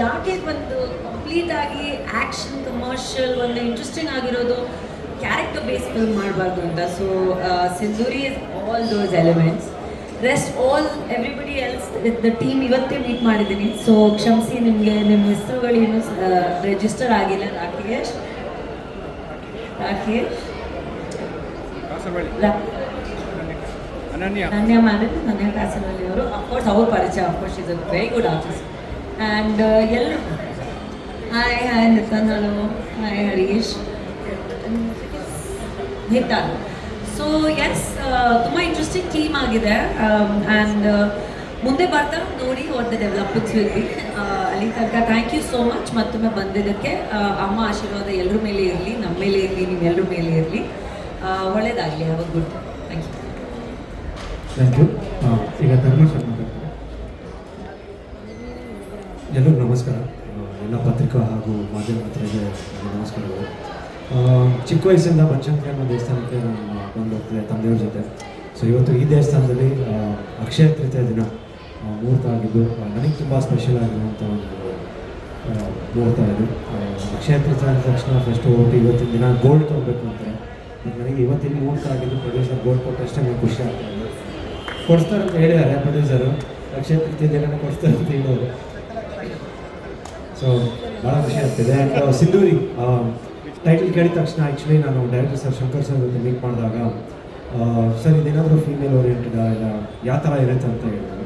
ಯಾಕೆ ಒಂದು ಕಂಪ್ಲೀಟ್ ಆಗಿ ಆ್ಯಕ್ಷನ್ ಕಮರ್ಷಿಯಲ್ ಒಂದು ಇಂಟ್ರೆಸ್ಟಿಂಗ್ ಆಗಿರೋದು ಕ್ಯಾರೆಕ್ಟರ್ ಬೇಸ್ ಫಿಲ್ಮ್ ಮಾಡಬಾರ್ದು ಅಂತ? So Sindhuri is all those elements rest all everybody else with the team ಇವತ್ತೇ ಮೀಟ್ ಮಾಡಿದ್ದೀನಿ. ಸೊ ಕ್ಷಮಿಸಿ ನಿಮಗೆ ನಿಮ್ಮ ಹೆಸರುಗಳೇನು ರಿಜಿಸ್ಟರ್ ಆಗಿಲ್ಲ? ರಾಕೇಶ್? ರಾಕೇಶ್? ಅನನ್ಯ ಅನನ್ಯ ಮಾಡಿದ್ರು ನನ್ನ ಕ್ಲಾಸಲ್ಲಿ ಅವರು ಅಫ್ಕೋರ್ಸ್ ಅವ್ರ ಪರಿಚಯ of course is a very good artist and ಎಲ್ಲರೂ hi hi Nithin hi Harish. ಹಿತಾಲ್ so yes ತುಂಬ ಇಂಟ್ರೆಸ್ಟಿಂಗ್ ಟೀಮ್ ಆಗಿದೆ. ಆ್ಯಂಡ್ ಮುಂದೆ ಬರ್ತಾ ನೋಡಿ ವಾಟ್ ದ ಡೆವಲಪ್ಮೆಂಟ್ಸ್ ಅಲ್ಲಿ ತನಕ ಥ್ಯಾಂಕ್ ಯು ಸೋ ಮಚ್ ಮತ್ತೊಮ್ಮೆ ಬಂದಿದ್ದಕ್ಕೆ ಅಮ್ಮ ಆಶೀರ್ವಾದ ಎಲ್ಲರ ಮೇಲೆ ಇರಲಿ, ನಮ್ಮ ಮೇಲೆ ಇರಲಿ ನಿಮ್ಮೆಲ್ಲರ ಮೇಲೆ ಇರಲಿ. ಒಳ್ಳೇದಾಗಲಿ have a good thank you ಈಗ ಧರ್ಮೇಶ್ ಎಲ್ಲರಿಗೂ ನಮಸ್ಕಾರ. ಎಲ್ಲ ಪತ್ರಿಕಾ ಹಾಗೂ ಮಾಧ್ಯಮ ಮಿತ್ರರಿಗೆ ನನ್ನ ನಮಸ್ಕಾರಗಳು ಚಿಕ್ಕ ವಯಸ್ಸಿಂದ ಬನಶಂಕರಿ ಅನ್ನೋ ದೇವಸ್ಥಾನಕ್ಕೆ ನಾನು ಬಂದು ಹೋಗ್ತಿದ್ದೆ ತಂದೆಯವ್ರ ಜೊತೆ. ಸೊ ಇವತ್ತು ಈ ದೇವಸ್ಥಾನದಲ್ಲಿ ಅಕ್ಷಯ ತೃತೀಯ ದಿನ ಮುಹೂರ್ತ ಆಗಿದ್ದು ನನಗೆ ತುಂಬ ಸ್ಪೆಷಲ್ ಆಗಿರುವಂಥ ಒಂದು ಮುಹೂರ್ತ ಇದು. ಅಕ್ಷಯ ತೃತೀಯ ಅಂದ ತಕ್ಷಣ ಫಸ್ಟು ಹೋಗಿ ಇವತ್ತಿನ ದಿನ ಗೋಲ್ಡ್ ತೊಗೋಬೇಕು ಅಂತಾರೆ ನನಗೆ ಇವತ್ತಿನ ಮುಹೂರ್ತ ಆಗಿದ್ದು ಪ್ರದೇಶ ಗೋಲ್ಡ್ ಕೊಟ್ಟಷ್ಟೇ ನನಗೆ ಖುಷಿ ಆಗ್ತಾ ಇದೆ. ಕೊಡಿಸ್ತಾರೆ ಅಂತ ಹೇಳಿದ್ದಾರೆ ಪ್ರೊಡ್ಯೂಸರು ಅಕ್ಷಯ ತೃತೀಯ ದಿನ ಕೊಡಿಸ್ತಾರೆ ಅಂತ ಹೇಳೋರು. ಸೊ ಭಾಳ ಖುಷಿ ಆಗ್ತಿದೆ. ಸಿಂಧೂರಿ ಟೈಟಲ್ ಕೇಳಿದ ತಕ್ಷಣ ಆ್ಯಕ್ಚುಲಿ ನಾನು ಡೈರೆಕ್ಟರ್ ಸರ್ ಶಂಕರ್ ಸರ್ ಜೊತೆ ಮೀಟ್ ಮಾಡಿದಾಗ ಸರ್ ಇದೇನಾದರೂ ಫೀಮೇಲ್ ಓರಿಯೆಂಟೆಡ್ ಇಲ್ಲ, ಯಾವ ಥರ ಇರುತ್ತೆ ಅಂತ ಹೇಳಿದ್ರು.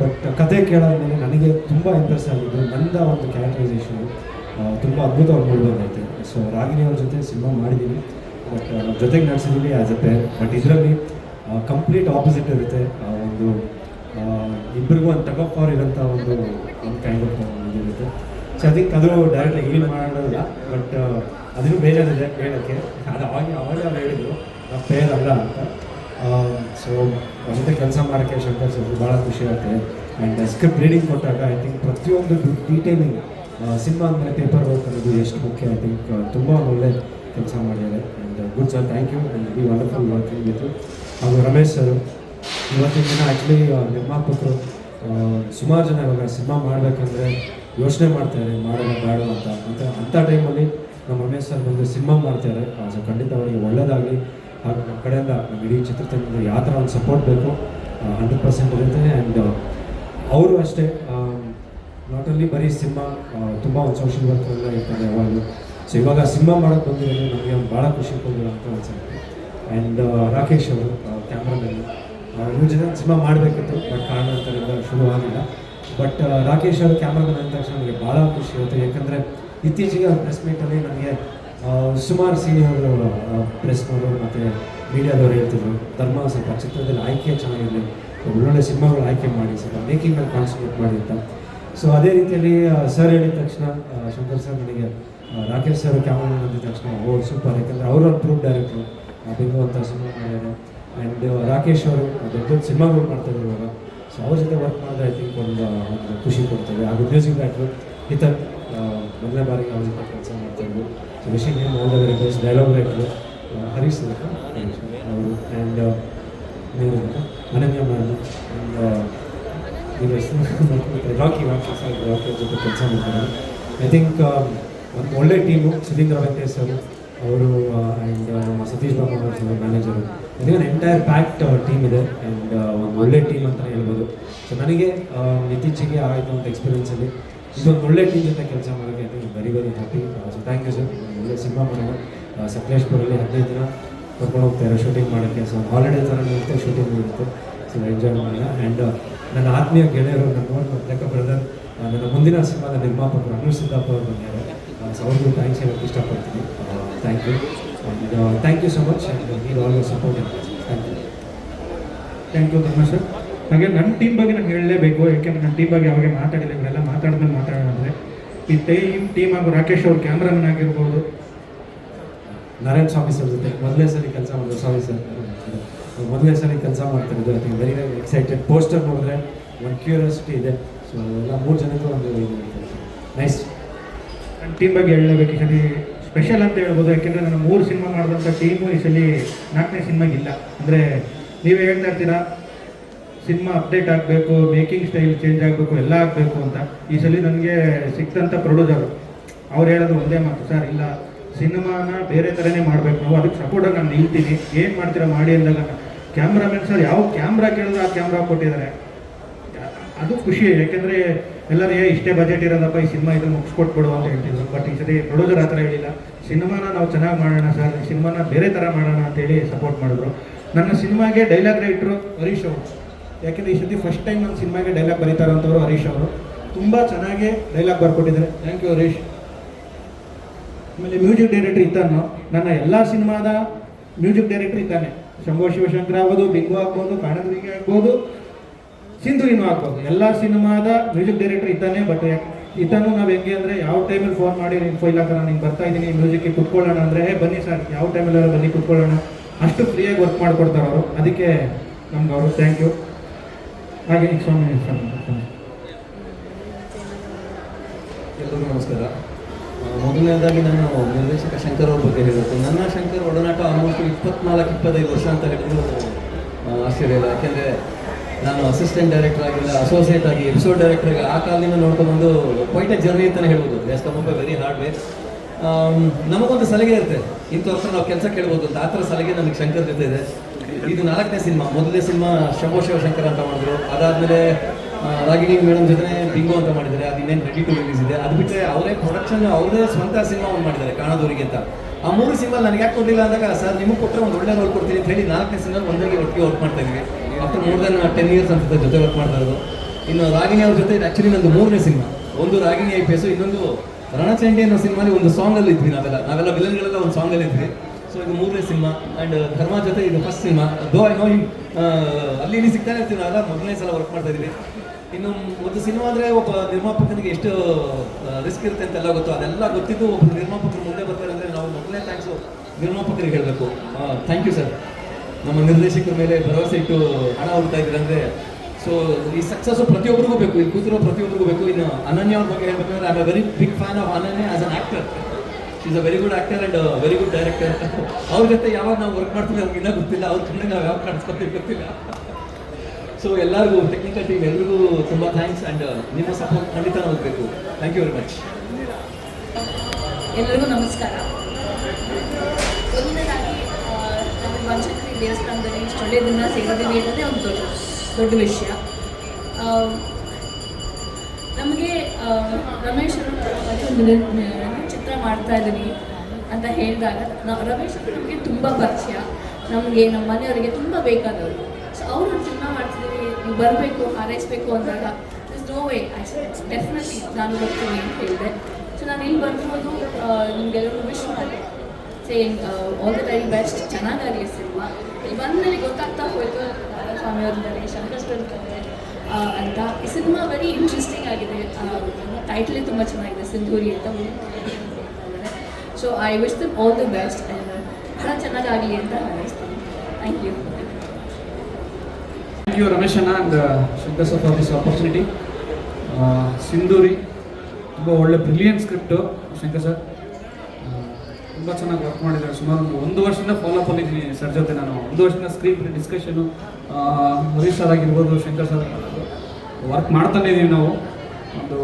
ಬಟ್ ಕತೆ ಕೇಳಾದ್ಮೇಲೆ ನನಗೆ ತುಂಬ ಇಂಪ್ರೆಸ್ ಆಗಿದ್ದು ನಂದ ಒಂದು ಕ್ಯಾರೆಕ್ಟರೈಸೇಷನು ತುಂಬ ಅದ್ಭುತವಾಗಿ ಮೂಡಿಬಂದೈತೆ. ಸೊ ರಾಗಿಣಿ ಅವ್ರ ಜೊತೆ ಸಿನಿಮಾ ಮಾಡಿದ್ದೀನಿ ಬಟ್ ಜೊತೆಗೆ ನಡೆಸಿದ್ದೀನಿ ಆ್ಯಸ್ ಎ ಪೇರ್ ಬಟ್ ಇದರಲ್ಲಿ ಕಂಪ್ಲೀಟ್ ಆಪೋಸಿಟ್ ಇರುತ್ತೆ. ಆ, ಒಂದು ಇಬ್ಬರಿಗೂ ಒಂದು ಟಗ್ ಪವರ್ ಇರೋಂಥ ಒಂದು ಒಂದು ಕೈಂಡ್ ಆಫ್ ಇದಿರುತ್ತೆ ಸೊ ಅದಕ್ಕೆ ಅದು ಡೈರೆಕ್ಟ್ ರಿವೀಲ್ ಮಾಡೋಲ್ಲ ಬಟ್ ಅದನ್ನು ಬೇಜಾರಿದೆ ಹೇಳೋಕ್ಕೆ. ಅದು ಅವಾಗ ಅವಾಗ ಅವ್ರು ಹೇಳಿದ್ರು ನಾವು ಫೇರ್ ಅಲ್ಲ ಅಂತ. ಸೊ ಜೊತೆ ಕೆಲಸ ಮಾಡೋಕ್ಕೆ ಶಂಕರ್ ಸರ್ ಭಾಳ ಖುಷಿ ಆಗುತ್ತೆ. ಆ್ಯಂಡ್ ಸ್ಕ್ರಿಪ್ಟ್ ರೀಡಿಂಗ್ ಕೊಟ್ಟಾಗ ಐ ಥಿಂಕ್ ಪ್ರತಿಯೊಂದು ಡೀಟೇಲಿಂಗ್ ಸಿನಿಮಾ ಅಂದರೆ ಪೇಪರ್ ವರ್ಕ್ ಅನ್ನೋದು ಎಷ್ಟು ಮುಖ್ಯ ಐ ಥಿಂಕ್ ತುಂಬ ಒಳ್ಳೆ ಕೆಲಸ ಮಾಡಿದ್ದಾರೆ. And good sir thank you and we wonderful working with ಹಾಗೂ ರಮೇಶ್ ಸರ್ ಇವತ್ತಿನ ದಿನ ಆ್ಯಕ್ಚುಲಿ ನಿರ್ಮಾಪಕರು ಸುಮಾರು ಜನ ಇವಾಗ ಸಿನಿಮಾ ಮಾಡಬೇಕಂದ್ರೆ ಯೋಚನೆ ಮಾಡ್ತಾರೆ ಮಾಡೋಣ ಬೇಡ ಅಂತ ಅಂತ ಅಂಥ ಟೈಮಲ್ಲಿ ನಮ್ಮ ರಮೇಶ್ ಸರ್ ಬಂದು ಸಿನಿಮಾ ಮಾಡ್ತಾರೆ ಸೊ ಖಂಡಿತ ಅವರಿಗೆ ಒಳ್ಳೇದಾಗಲಿ ಹಾಗೂ ನಮ್ಮ ಕಡೆಯಿಂದ ನಮ್ಮ ಇಡೀ ಚಿತ್ರತಂಡದ ಯಾವ ಥರ ಒಂದು ಸಪೋರ್ಟ್ ಬೇಕು ಹಂಡ್ರೆಡ್ ಪರ್ಸೆಂಟ್ ಇರುತ್ತೆ ಆ್ಯಂಡ್ ಅವರು ಅಷ್ಟೇ ನಾಟ್ ಓನ್ಲಿ ಬರೀ ಸಿನಿಮಾ ತುಂಬ ಒಂದು ಸೋಷಿಯಲ್ ವರ್ಕ್ ಎಲ್ಲ ಇರ್ತಾರೆ ಯಾವಾಗಲೂ ಸೊ ಇವಾಗ ಸಿನಿಮಾ ಮಾಡೋಕ್ಕೆ ಬಂದಿರೋದು ನಮಗೆ ಭಾಳ ಖುಷಿ ಕೊಡೋದು ಅಂತ ಅನ್ಸುತ್ತೆ ಆ್ಯಂಡ್ ರಾಕೇಶ್ ಅವರು ಕ್ಯಾಮ್ರಾಮನ್ ಇವ್ರ ಜನ ಸಿನಿಮಾ ಮಾಡಬೇಕಿತ್ತು, ಬಟ್ ಕಾರಣಾಂತರದಿಂದ ಶುರು ಆಗಿಲ್ಲ. ಬಟ್ ರಾಕೇಶ್ ಅವರು ಕ್ಯಾಮ್ರಾಮನ್ ಅಂದ ತಕ್ಷಣ ನನಗೆ ಭಾಳ ಖುಷಿ ಆಯಿತು. ಯಾಕಂದರೆ ಇತ್ತೀಚೆಗೆ ಅವ್ರ ಪ್ರೆಸ್ ಮೀಟಲ್ಲಿ ನನಗೆ ಸುಮಾರು ಸೀನಿಯರ್ ಪ್ರೆಸ್ನವರು ಮತ್ತು ಮೀಡಿಯಾದವರು ಹೇಳ್ತಿದ್ರು. ಧರ್ಮ ಸ್ವಲ್ಪ ಚಿತ್ರದಲ್ಲಿ ಆಯ್ಕೆ ಚೆನ್ನಾಗಿದೆ. ಒಳ್ಳೊಳ್ಳೆ ಸಿನಿಮಾಗಳು ಆಯ್ಕೆ ಮಾಡಿ, ಸ್ವಲ್ಪ ಮೇಕಿಂಗಲ್ಲಿ ಕಾನ್ಸಂಟ್ರೇಟ್ ಮಾಡಿ ಅಂತ. ಸೊ ಅದೇ ರೀತಿಯಲ್ಲಿ ಸರ್ ಹೇಳಿದ ತಕ್ಷಣ ಶಂಕರ್ ಸರ್ ನನಗೆ ರಾಕೇಶ್ ಸರ್ ಕ್ಯಾಮ್ರಾ ಅಂದಿದ ತಕ್ಷಣ, ಓ ಸೂಪರ್ ಯಾಕಂದರೆ ಅವರು ಪ್ರೂಫ್ ಡೈರೆಕ್ಟ್ರು ಬಿಂಗು ಅಂತ ಸಿನಿಮಾ ಮಾಡಿದ್ದಾರೆ. ಆ್ಯಂಡ್ ರಾಕೇಶ್ ಅವರು ದೊಡ್ಡ ಸಿನಿಮಾಗಳು ಮಾಡ್ತಾರೆ ಇವಾಗ. ಸೊ ಅವ್ರ ಜೊತೆ ವರ್ಕ್ ಮಾಡಿದ್ರೆ ಐ ಥಿಂಕ್ ಒಂದು ಒಂದು ಖುಷಿ ಕೊಡ್ತದೆ. ಹಾಗೂ ಮ್ಯೂಸಿಕ್ ಈ ಹಿತನ್ ಮೊದಲನೇ ಬಾರಿಗೆ ಅವ್ರ ಜೊತೆ ಕೆಲಸ ಮಾಡ್ತಾಯಿದ್ರು ಸೊ ವಿಷಯ ಏನು all writers dialogue writer Harish ಅವರು. ಆ್ಯಂಡ್ ನೀವು ಅನನ್ಯ ಮ್ಯಾಮ್. ಈಗ ರಾಕಿ ರಾಕಿ ರಾಕಿ ಜೊತೆ ಕೆಲಸ ಮಾಡ್ತಾರೆ ಐ ಥಿಂಕ್ ಒಂದು ಒಳ್ಳೆ ಟೀಮು ಸುಧೀಂದ್ರ ವೆಂಕಟೇಶ್ ಸರ್ ಅವರು ಆ್ಯಂಡ್ ನಮ್ಮ ಸತೀಶ್ ಬಾಬು ಅವರು ಮ್ಯಾನೇಜರು ಇದು ಒಂದು ಎಂಟೈರ್ ಪ್ಯಾಕ್ಟ್ ಟೀಮ್ ಇದೆ. ಆ್ಯಂಡ್ ಒಂದು ಒಳ್ಳೆ ಟೀಮ್ ಅಂತ ಹೇಳ್ಬೋದು. ಸೊ ನನಗೆ ಇತ್ತೀಚೆಗೆ ಆಯಿತು ಅಂತ ಎಕ್ಸ್ಪೀರಿಯನ್ಸಲ್ಲಿ ಇದೊಂದು ಒಳ್ಳೆ ಟೀಮ್ ಜೊತೆ ಕೆಲಸ ಮಾಡೋಕ್ಕೆ I think very very happy so thank you sir ಒಳ್ಳೆ ಸಿನಿಮಾ ಮಾಡೋಣ ಸಕಲೇಶ್ಪುರಲ್ಲಿ ಹದಿನೈದು ದಿನ ಕರ್ಕೊಂಡು ಹೋಗ್ತಾರೆ ಶೂಟಿಂಗ್ ಮಾಡೋಕ್ಕೆ. ಸೊ ಹಾಲಿಡೇ ಥರ ಇರುತ್ತೆ ಶೂಟಿಂಗ್ ಇರುತ್ತೆ. ಸೊ ಎಂಜಾಯ್ ಮಾಡೋಣ. ಆ್ಯಂಡ್ ನನ್ನ ಆತ್ಮೀಯ ಗೆಳೆಯರು, ನನ್ನ ಲೆಕ್ಕ ಬ್ರದರ್ ನನ್ನ ಮುಂದಿನ ಸಿನಿಮಾದ ನಿರ್ಮಾಪಕರು ಅನು ಸಿದ್ದಾಪುರ ಬಂದಿದ್ದಾರೆ. ಸೊ ಅವ್ರಿಗೂ ಥ್ಯಾಂಕ್ಸ್ ಹೇಳೋಕ್ಕೆ ಇಷ್ಟಪಡ್ತೀನಿ. Thank you and thank you so much and ನೀವು always support thank you thank you ತುಂಬ ಸರ್ ಹಾಗೆ ನನ್ನ ಟೀಮ್ ಬಗ್ಗೆ ನಾನು ಹೇಳಲೇಬೇಕು, ಯಾಕೆಂದ್ರೆ ನನ್ನ ಟೀಮ್ ಬಗ್ಗೆ ಯಾವಾಗ ಮಾತಾಡಿಲ್ಲ, ಇವರೆಲ್ಲ ಮಾತಾಡಿದ್ಮೇಲೆ ಮಾತಾಡೋಣ ಈ ಟೈಮ್ ಟೀಮ್ ಹಾಗೂ ರಾಕೇಶ್ ಅವ್ರ ಕ್ಯಾಮ್ರಾಮನ್ ಆಗಿರ್ಬೋದು. ನಾರಾಯಣ ಸ್ವಾಮಿ ಸರ್ ಜೊತೆ ಮೊದಲೇ ಸರಿ ಕೆಲಸ ಮಾಡಿದ್ರು. ಸ್ವಾಮಿ ಸರ್ ಮೊದಲನೇ ಸರಿ ಕೆಲಸ ಮಾಡ್ತಿರೋದು. I think very very excited poster ನೋಡಿದ್ರೆ ಒಂದು ಕ್ಯೂರಿಯಾಸಿಟಿ ಇದೆ. ಸೊ ಎಲ್ಲ ಮೂರು ಜನಕ್ಕೂ ಒಂದು ನೈಸ್ ನನ್ನ ಟೀಮ್ ಬಗ್ಗೆ ಹೇಳಲೇಬೇಕು ಸಲ ಸ್ಪೆಷಲ್ ಅಂತ ಹೇಳ್ಬೋದು, ಯಾಕೆಂದರೆ ನಾನು ಮೂರು ಸಿನಿಮಾ ಮಾಡಿದಂಥ ಟೀಮು ಈ ಸಲ ನಾಲ್ಕನೇ ಸಿನಿಮಾಗಿಲ್ಲ. ಅಂದರೆ ನೀವೇ ಹೇಳ್ತಾ ಇರ್ತೀರಾ, ಸಿನಿಮಾ ಅಪ್ಡೇಟ್ ಆಗಬೇಕು ಮೇಕಿಂಗ್ ಸ್ಟೈಲ್ ಚೇಂಜ್ ಆಗಬೇಕು, ಎಲ್ಲ ಆಗಬೇಕು ಅಂತ. ಈ ಸಲ ನನಗೆ ಸಿಕ್ತಂಥ ಪ್ರೊಡ್ಯೂಸರು ಅವ್ರು. ಹೇಳೋದು ಒಂದೇ ಮಾತು, ಸರ್, ಇಲ್ಲ, ಸಿನಿಮಾನ ಬೇರೆ ಥರನೇ ಮಾಡಬೇಕು. ನಾವು ಅದಕ್ಕೆ ಸಪೋರ್ಟಾಗಿ ನಾನು ನಿಲ್ತೀನಿ. ಏನು ಮಾಡ್ತೀರಾ, ಮಾಡಿ ಅಂದಾಗ ಕ್ಯಾಮ್ರಾಮನ್ ಸರ್, ಯಾವ ಕ್ಯಾಮ್ರಾ ಕೇಳಿದ್ರು ಆ ಕ್ಯಾಮ್ರಾ ಕೊಟ್ಟಿದ್ದಾರೆ. ಅದು ಖುಷಿ, ಯಾಕೆಂದರೆ ಎಲ್ಲರೂ ಏ ಇಷ್ಟೇ ಬಜೆಟ್ ಇರೋದಪ್ಪ, ಈ ಸಿನಿಮಾ ಇದು ಮುಗಿಸ್ಕೊಟ್ಬಿಡು ಅಂತ ಹೇಳ್ತಿದ್ರು. ಬಟ್ ಈ ಸರಿ ಪ್ರೊಡ್ಯೂಸರ್ ಆ ಥರ ಹೇಳಿಲ್ಲ ಸಿನಿಮಾನ ನಾವು ಚೆನ್ನಾಗಿ ಮಾಡೋಣ ಸರ್ ಸಿನಿಮಾನ ಬೇರೆ ಥರ ಮಾಡೋಣ ಅಂತೇಳಿ ಸಪೋರ್ಟ್ ಮಾಡಿದ್ರು. ನನ್ನ ಸಿನಿಮಾಗೆ ಡೈಲಾಗ್ ರೈಟ್ರು ಹರೀಶ್ ಅವರು. ಯಾಕೆಂದರೆ ಈ ಸತಿ ಫಸ್ಟ್ ಟೈಮ್ ನನ್ನ ಸಿನಿಮಾಗೆ ಡೈಲಾಗ್ ಬರೀತಾರೆ ಅಂತವರು ಹರೀಶ್ ಅವರು. ತುಂಬ ಚೆನ್ನಾಗಿ ಡೈಲಾಗ್ ಬರ್ಕೊಟ್ಟಿದ್ದಾರೆ. Thank you Harish. ಆಮೇಲೆ ಮ್ಯೂಸಿಕ್ ಡೈರೆಕ್ಟರ್ ಇದ್ದಾನು. ನನ್ನ ಎಲ್ಲ ಸಿನಿಮಾದ ಮ್ಯೂಸಿಕ್ ಡೈರೆಕ್ಟರ್ ಇದ್ದಾನೆ. ಶಂಭೋ ಶಿವಶಂಕರ್ ಆಗ್ಬೋದು, ಬಿಂಗು ಆಗ್ಬೋದು, ಕಾಣದ್ರಿಗೆ ಆಗ್ಬೋದು. ಸಿಂಧುವಿನೂ ಆಗ್ಬೋದು ಎಲ್ಲ ಸಿನಿಮಾದ ಮ್ಯೂಸಿಕ್ ಡೈರೆಕ್ಟರ್ ಇದ್ದಾನೆ ಬಟ್ ಇದನ್ನು ನಾವು ಹೆಂಗೆ ಅಂದರೆ ಯಾವ ಟೈಮಲ್ಲಿ ಫೋನ್ ಮಾಡಿ, ನೀನು ಫೈಲ್ ಹಾಕೋಣ ನೀನು ಬರ್ತಾ ಇದ್ದೀನಿ ಮ್ಯೂಸಿಕ್ಗೆ ಕುತ್ಕೊಳ್ಳೋಣ ಅಂದರೆ, ಹೇ, ಬನ್ನಿ ಸರ್, ಯಾವ ಟೈಮಲ್ಲೆಲ್ಲ ಬನ್ನಿ ಕುತ್ಕೊಳ್ಳೋಣ? ಅಷ್ಟು ಫ್ರೀಯಾಗಿ ವರ್ಕ್ ಮಾಡಿಕೊಡ್ತಾರೆ ಅವರು. ಅದಕ್ಕೆ ನಮ್ಗೆ ಅವರು ಥ್ಯಾಂಕ್ ಯು ಹಾಗೆ ಸ್ವಾಮಿ ಎಲ್ಲರಿಗೂ ನಮಸ್ಕಾರ. ಮೊದಲನೇದಾಗಿ ನಾನು ನಿರ್ದೇಶಕ ಶಂಕರ್ ಅವ್ರ ಬಗ್ಗೆ ಹೇಳಬೇಕು ನನ್ನ ಶಂಕರ್ ಒಡನಾಟ ಆಲ್ಮೋಸ್ಟ್ ಇಪ್ಪತ್ನಾಲ್ಕು, ಇಪ್ಪತ್ತೈದು ವರ್ಷ ಅಂತ ಹೇಳಿದ್ರು ಆಶ್ಚರ್ಯ ಇಲ್ಲ. ಯಾಕೆಂದರೆ ನಾನು ಅಸಿಸ್ಟೆಂಟ್ ಡೈರೆಕ್ಟರ್ ಆಗಿಲ್ಲ ಅಸೋಸಿಯೇಟ್ ಆಗಿ ಎಪಿಸೋಡ್ ಡೈರೆಕ್ಟರ್ ಆಗಿ ಆ ಕಾಲದಿಂದ ನೋಡ್ಕೊಂಡು ಕ್ವೈಟ್ ಎ ಜರ್ನಿ ಅಂತಲೇ ಹೇಳ್ಬೋದು. Yes come very hard way ನಮಗೊಂದು ಸಲಿಗೆ ಇರುತ್ತೆ. ಇಂಥ ವರ್ಷ ನಾವು ಕೆಲಸ ಕೇಳ್ಬೋದು ಅಂತ. ಆ ಥರ ಸಲಿಗೆ ನಮಗೆ ಶಂಕರ್ ಜೊತೆ ಇದೆ. ಇದು ನಾಲ್ಕನೇ ಸಿನಿಮಾ. ಮೊದಲನೇ ಸಿನಿಮಾ ಶಂಭೋ ಶಿವಶಂಕರ್ ಅಂತ ಮಾಡಿದ್ರು. ಅದಾದಮೇಲೆ ರಾಗಿಣಿ ಮೇಡಮ್ ಜೊತೆ ಬಿಂಗೋ ಅಂತ ಮಾಡಿದ್ದಾರೆ. ಅದು ಇನ್ನೇನು ರೆಡಿ ಟು ರಿಲೀಸ್ ಇದೆ. ಅದು ಬಿಟ್ಟರೆ ಅವರೇ ಪ್ರೊಡಕ್ಷನ್ ಅವರೇ ಸ್ವಂತ ಸಿನಿಮಾ ಒಂದು ಮಾಡಿದ್ದಾರೆ, ಕಾಣೋದವರಿಗೆ ಅಂತ. ಆ ಮೂರು ಸಿನಿಮಾ ನನಗೆ ಯಾಕೆ ಕೊಡಲಿಲ್ಲ ಅಂದಾಗ, ಸರ್, ನಿಮಗೆ ಕೊಟ್ಟರೆ ಒಂದು ಒಳ್ಳೆ ರೋಲ್ ಕೊಡ್ತೀನಿ ಅಂತ ಹೇಳಿ ನಾಲ್ಕನೇ ಸಿನಿಮಾ ಒಂದಾಗಿ ಒಟ್ಟಿಗೆ ವರ್ಕ್ ಮಾಡ್ತಾ ಇದ್ವಿ. After more than ten years ಅಂತ ಜೊತೆ ವರ್ಕ್ ಮಾಡ್ತಾ ಇರೋದು. ಇನ್ನು ರಾಗಿಣಿ ಅವ್ರ ಜೊತೆ ಆ್ಯಕ್ಚುಲಿ ನಂದು ಮೂರನೇ ಸಿನಿಮಾ ಒಂದು ರಾಗಿಣಿ ಐ ಪಿ ಎಸ್ ಇನ್ನೊಂದು ರಣಚಂಡಿ ಅನ್ನೋ ಸಿನಿಮಾಲಿ ಒಂದು ಸಾಂಗಲ್ಲಿ ಇದ್ವಿ ನಾವೆಲ್ಲ. ನಾವೆಲ್ಲ ವಿಲನ್ಗಳೆಲ್ಲ ಒಂದು ಸಾಂಗಲ್ಲಿ ಇದ್ವಿ. ಸೊ ಇದು ಮೂರನೇ ಸಿನಿಮಾ ಆ್ಯಂಡ್ ಧರ್ಮ ಜೊತೆ ಇದು first cinema though I know him ಅಲ್ಲಿ ಇಲ್ಲಿ ಸಿಗ್ತಾನೆ ಇರ್ತೀವಿ ನಾವೆಲ್ಲ ಮೊದಲನೇ ಸಲ ವರ್ಕ್ ಮಾಡ್ತಾ ಇದ್ದೀವಿ ಇನ್ನು ಒಂದು ಸಿನಿಮಾ ಅಂದರೆ ಒಬ್ಬ ನಿರ್ಮಾಪಕನಿಗೆ ಎಷ್ಟು ರಿಸ್ಕ್ ಇರುತ್ತೆ ಅಂತೆಲ್ಲ ಗೊತ್ತು. ಅದೆಲ್ಲ ಗೊತ್ತಿದ್ದು ಒಬ್ಬ ನಿರ್ಮಾಪಕರು ಮುಂದೆ ಬರ್ತಾರೆ ಅಂದರೆ ನಾವು ಮೊದಲನೇ ಥ್ಯಾಂಕ್ಸು ನಿರ್ಮಾಪಕರಿಗೆ ಹೇಳಬೇಕು. ಥ್ಯಾಂಕ್ ಯು ಸರ್ ನಮ್ಮ ನಿರ್ದೇಶಕರ ಮೇಲೆ ಭರವಸೆ ಇಟ್ಟು ಹಣ ಹೋಗ್ತಾ ಇದ್ದೀರ ಅಂದರೆ ಸೊ ಈ ಸಕ್ಸಸ್ ಪ್ರತಿಯೊಬ್ಬರಿಗೂ ಬೇಕು ಇಲ್ಲಿ ಕೂತಿರೋ ಪ್ರತಿಯೊಬ್ಬರಿಗೂ ಬೇಕು. ಇನ್ನು ಅನನ್ಯ ಅವ್ರ ಬಗ್ಗೆ ಹೇಳ್ಬೇಕಂದ್ರೆ I a very big fan of Ananya as an actor is a very good actor and very good director ಅವ್ರ ಜೊತೆ ಯಾವಾಗ ನಾವು ವರ್ಕ್ ಮಾಡ್ತೀವಿ ಅವ್ರಿಗೆ ಇನ್ನೂ ಗೊತ್ತಿಲ್ಲ. ಅವ್ರ ಕಣ್ಣಿಗೆ ನಾವು ಯಾವಾಗ ಕಾಣಿಸ್ಕೊತೀವಿ ಗೊತ್ತಿಲ್ಲ. ಸೊ ಎಲ್ಲರಿಗೂ ಟೆಕ್ನಿಕಲ್ ಟೀಮ್ ಎಲ್ರಿಗೂ ತುಂಬ ಥ್ಯಾಂಕ್ಸ್ ಆ್ಯಂಡ್ ನಿಮ್ಮ ಸಪೋರ್ಟ್ ಖಂಡಿತ ನಮಗೆ ಬೇಕು ಥ್ಯಾಂಕ್ ಯು ವೆರಿ ಮಚ್ ಎಲ್ಲರಿಗೂ ನಮಸ್ಕಾರ. ದೇವಸ್ಥಾನದಲ್ಲಿ ಇಷ್ಟು ದಿನ ಸೇರಿದ್ದೀವಿ ಅನ್ನೋದೇ ಒಂದು ದೊಡ್ಡ ದೊಡ್ಡ ವಿಷಯ. ನಮಗೆ ರಮೇಶ್ ಚಿತ್ರ ಮಾಡ್ತಾ ಇದ್ದೀನಿ ಅಂತ ಹೇಳಿದಾಗ ನಾವು ರಮೇಶ್ ನಮಗೆ ತುಂಬ ಪರಿಚಯ. ನಮಗೆ ನಮ್ಮ ಮನೆಯವರಿಗೆ ತುಂಬ ಬೇಕಾದವರು. ಸೊ ಅವರು ಚಿತ್ರ ಮಾಡ್ತಿದ್ದೀವಿ, ನೀವು ಬರಬೇಕು, ಹಾರೈಸಬೇಕು ಅಂದಾಗ is no way I definitely ನಾನು ಬರ್ತೀನಿ ಅಂತ ಹೇಳಿದೆ. ಸೊ ನಾನು ಇಲ್ಲಿ ಬರ್ಬೋದು ನಿಮಗೆಲ್ಲರೂ ವಿಶ್ ಮಾಡಿ. Saying all the very best ಚೆನ್ನಾಗಾಗಲಿ cinema. ಇಲ್ಲಿ ಬಂದಮೇಲೆ ಗೊತ್ತಾಗ್ತಾ ಹೋಯಿತು ಸ್ವಾಮಿ ಅವರ ಶಂಕರ್ ಸರ್ ಇದ್ದಾರೆ ಅಂತ. ಈ ಸಿನಿಮಾ ವೆರಿ ಇಂಟ್ರೆಸ್ಟಿಂಗ್ ಆಗಿದೆ. ಟೈಟ್ಲೇ ತುಂಬ ಚೆನ್ನಾಗಿದೆ, ಸಿಂಧೂರಿ ಅಂತ. So I wish them all the best and ಬಹಳ ಚೆನ್ನಾಗಾಗಲಿ ಅಂತ ಹಾರೈಸ್ತೀನಿ. Thank you thank you Ramesh ಅಣ್ಣ and Shankar sir for this opportunity Sindhuri, ತುಂಬ ಒಳ್ಳೆ ಬ್ರಿಲಿಯಂಟ್ ಸ್ಕ್ರಿಪ್ಟು ಶಂಕರ್ ಸರ್ ತುಂಬ ಚೆನ್ನಾಗಿ ವರ್ಕ್ ಮಾಡಿದ್ದಾರೆ. ಸುಮಾರು ಒಂದು ವರ್ಷದಿಂದ ಫಾಲೋ ಅಪ್ ಇದ್ದೀನಿ ಸರ್ ಜೊತೆ ನಾನು. ಒಂದು ವರ್ಷದಿಂದ ಸ್ಕ್ರೀನ್ ಡಿಸ್ಕಷನು ಹರೀಶ್ ಸರ್ ಆಗಿರ್ಬೋದು, ಶಂಕರ್ ಸರ್ ವರ್ಕ್ ಮಾಡ್ತಾನೆ ಇದ್ದೀವಿ ನಾವು. ಒಂದು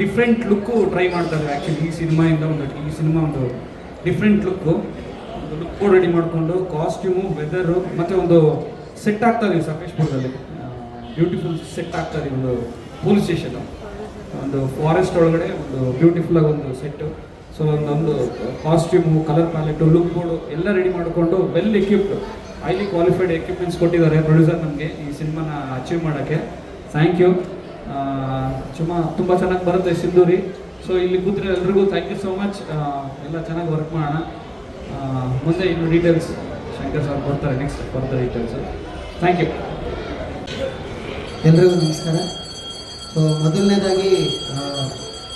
ಡಿಫ್ರೆಂಟ್ ಲುಕ್ಕು ಟ್ರೈ ಮಾಡ್ತಾ ಇದ್ದೀವಿ ಆ್ಯಕ್ಚುಲಿ ಈ ಸಿನಿಮಾಯಿಂದ ಒಂದು, ಈ ಸಿನಿಮಾ ಒಂದು ಡಿಫ್ರೆಂಟ್ ಲುಕ್ಕು ಒಂದು ಲುಕ್ಕು ರೆಡಿ ಮಾಡಿಕೊಂಡು ಕಾಸ್ಟ್ಯೂಮು ವೆದರು ಮತ್ತು ಒಂದು ಸೆಟ್ ಆಗ್ತಾ ಇದೀವಿ ಸಕಲೇಶ್ಪುರದಲ್ಲಿ. ಬ್ಯೂಟಿಫುಲ್ ಸೆಟ್ ಆಗ್ತಾ ಇದೀವಿ ಒಂದು ಪೊಲೀಸ್ ಸ್ಟೇಷನ್ ಒಂದು ಫಾರೆಸ್ಟ್ ಒಳಗಡೆ ಒಂದು ಬ್ಯೂಟಿಫುಲ್ ಆಗಿ ಒಂದು ಸೆಟ್ಟು ಸೊ ನಮ್ಮದು costume colour palette look board ಎಲ್ಲ ರೆಡಿ ಮಾಡಿಕೊಂಡು well equipped highly qualified equipments ಕೊಟ್ಟಿದ್ದಾರೆ ಪ್ರೊಡ್ಯೂಸರ್ ನಮಗೆ ಈ ಸಿನಿಮಾನ ಅಚೀವ್ ಮಾಡೋಕ್ಕೆ. ಥ್ಯಾಂಕ್ ಯು ಸುಮ್ಮ ತುಂಬ ಚೆನ್ನಾಗಿ ಬರುತ್ತೆ ಸಿಂಧೂರಿ. ಸೊ ಇಲ್ಲಿ ಕೂತ್ರೆ ಎಲ್ರಿಗೂ ಥ್ಯಾಂಕ್ ಯು ಸೋ ಮಚ್ ಎಲ್ಲ ಚೆನ್ನಾಗಿ ವರ್ಕ್ ಮಾಡೋಣ. ಮುಂದೆ ಇನ್ನು ಡೀಟೇಲ್ಸ್ ಶಂಕರ್ ಸರ್ ಬರ್ತಾರೆ ನೆಕ್ಸ್ಟ್ ಬರ್ತಾರೆ ಡೀಟೇಲ್ಸು ಥ್ಯಾಂಕ್ ಯು ಎಲ್ರಿಗೂ ನಮಸ್ಕಾರ. ಸೊ ಮೊದಲನೇದಾಗಿ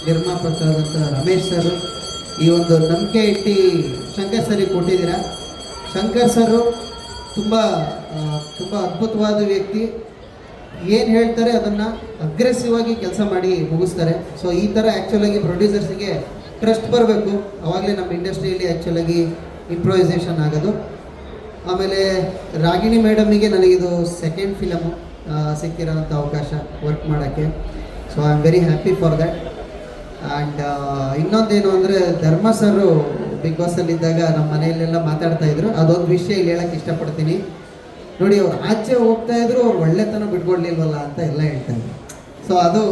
ನಿರ್ಮಾಪಕರಾದಂಥ ರಮೇಶ್ ಸರ್ ಈ ಒಂದು ನಂಬಿಕೆ ಇಟ್ಟು ಶಂಕರ್ ಸರಿಗೆ ಕೊಟ್ಟಿದ್ದೀರಾ? ಶಂಕರ್ ಸರು ತುಂಬ ತುಂಬ ಅದ್ಭುತವಾದ ವ್ಯಕ್ತಿ. ಏನು ಹೇಳ್ತಾರೆ ಅದನ್ನು ಅಗ್ರೆಸಿವ್ ಆಗಿ ಕೆಲಸ ಮಾಡಿ ಮುಗಿಸ್ತಾರೆ. ಸೊ ಈ ಥರ ಆ್ಯಕ್ಚುಲಾಗಿ ಪ್ರೊಡ್ಯೂಸರ್ಸಿಗೆ ಟ್ರಸ್ಟ್ ಬರಬೇಕು. ಅವಾಗಲೇ ನಮ್ಮ ಇಂಡಸ್ಟ್ರಿಯಲ್ಲಿ ಆ್ಯಕ್ಚುಲಾಗಿ ಇಂಪ್ರೊವೈಸೇಷನ್ ಆಗೋದು. ಆಮೇಲೆ ರಾಗಿಣಿ ಮೇಡಮಿಗೆ ನನಗಿದು ಸೆಕೆಂಡ್ ಫಿಲಮು ಸಿಕ್ಕಿರೋಂಥ ಅವಕಾಶ ವರ್ಕ್ ಮಾಡೋಕ್ಕೆ. So I am very happy for that and ಇನ್ನೊಂದೇನು ಅಂದರೆ ಧರ್ಮ ಸರು ಬಿಗ್ ಬಾಸಲ್ಲಿದ್ದಾಗ ನಮ್ಮ ಮನೆಯಲ್ಲೆಲ್ಲ ಮಾತಾಡ್ತಾ ಇದ್ರು. ಅದೊಂದು ವಿಷಯ ಇಲ್ಲಿ ಹೇಳಕ್ಕೆ ಇಷ್ಟಪಡ್ತೀನಿ. ನೋಡಿ, ಅವ್ರು ಆಚೆ ಹೋಗ್ತಾ ಇದ್ರು, ಅವ್ರು ಒಳ್ಳೆತನ ಬಿಟ್ಕೊಡ್ಲಿಲ್ವಲ್ಲ ಅಂತ ಎಲ್ಲ ಹೇಳ್ತಾರೆ ಸೊ ಅದು